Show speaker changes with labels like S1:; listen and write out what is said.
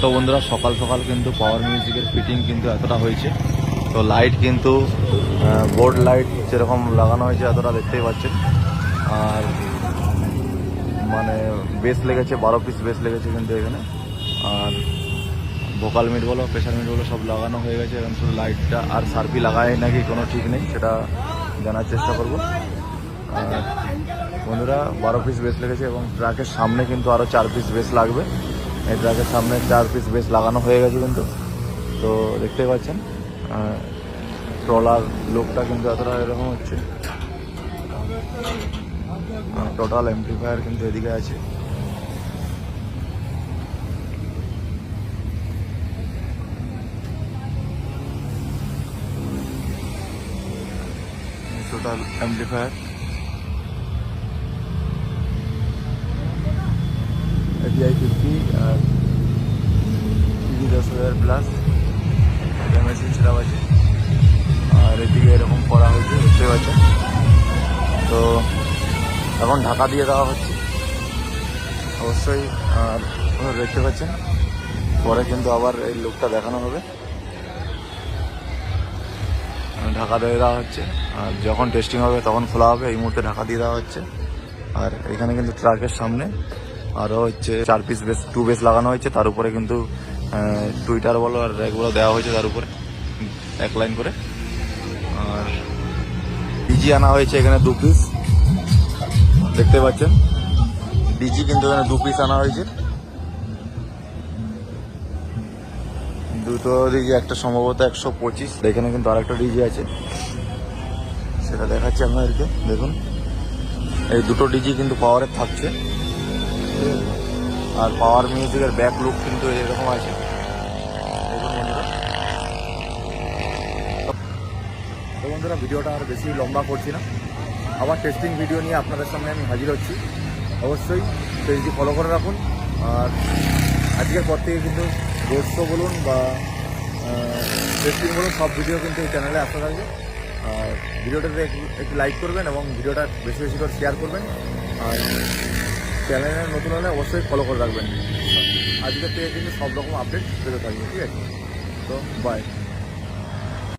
S1: তো বন্ধুরা, সকাল সকাল কিন্তু পাওয়ার মিউজিকের ফিটিং কিন্তু এতটা হয়েছে। তো লাইট কিন্তু বোর্ড লাইট যেরকম লাগানো হয়েছে এতটা দেখতেই পাচ্ছেন। আর মানে বেস লেগেছে, বারো পিস বেস লেগেছে কিন্তু এখানে। আর ভোকাল মিট বলো প্রেশার মিট বলো, সব লাগানো হয়ে গেছে। এখন শুধু লাইটটা আর সার্ফি লাগায় নাকি কোনো ঠিক নেই, সেটা জানার চেষ্টা করব। বন্ধুরা, বারো পিস বেস লেগেছে এবং ট্রাকের সামনে কিন্তু আরও চার পিস বেস লাগবে। এই ট্রাকের সামনে চার পিস বেশ লাগানো হয়ে গেছে কিন্তু। তো দেখতেই পাচ্ছেন ট্রলার লোকটা কিন্তু এতটা এরকম হচ্ছে। টোটাল এমপ্লিফায়ার কিন্তু এদিকে আছে। টোটাল এমপ্লিফায়ার এটিআই ফিফটি আর টিভি দশ হাজার প্লাস এটা মেশিন সেটাও আছে। আর এদিকে এরকম করা হয়েছে, দেখতে পাচ্ছেন। তো এখন ঢাকা দিয়ে দেওয়া হচ্ছে। অবশ্যই, আর দেখতে পাচ্ছেন। পরে কিন্তু আবার এই লুকটা দেখানো হবে। ঢাকা দিয়ে দেওয়া হচ্ছে। আর যখন টেস্টিং হবে, তখন খোলা হবে। এই মুহূর্তে ঢাকা দিয়ে দেওয়া হচ্ছে। আর এখানে কিন্তু ট্রাকের সামনে আরও হচ্ছে চার পিস বেস টু বেস লাগানো হয়েছে। তার উপরে কিন্তু টুইটার বলো আর র্যাকগুলো দেওয়া হয়েছে তার উপরে, এক লাইন করে। আর ডিজি আনা হয়েছে এখানে দু পিস দেখতে পাচ্ছেন? ডিজি কিন্তু এখানে দু পিস আনা হয়েছে। দুটো ডিজি একটা সম্ভবত একশো পঁচিশ। এখানে কিন্তু আরেকটা ডিজি আছে। সেটা দেখাচ্ছি আপনাদেরকে। দেখুন। এই দুটো ডিজি কিন্তু পাওয়ারের থাকছে। আর পাওয়ার মিউজিকের ব্যাক লুক কিন্তু এরকম আছে। তো বন্ধুরা, ভিডিওটা আর বেশি লম্বা করছি না। আবার টেস্টিং ভিডিও নিয়ে আপনাদের সামনে আমি হাজির হচ্ছি। অবশ্যই পেজটি ফলো করে রাখুন। আর আজকের পর থেকে কিন্তু রোড শো বলুন বা টেস্টিং বলুন, সব ভিডিও কিন্তু এই চ্যানেলে আসতে থাকবে। আর ভিডিওটাতে একটু লাইক করবেন এবং ভিডিওটা বেশি বেশি করে শেয়ার করবেন। আর চ্যানেলে নতুন হলে অবশ্যই ফলো করে রাখবেন। আজকের থেকে কিন্তু সব রকম আপডেট পেতে থাকবে, ঠিক আছে? তো বাই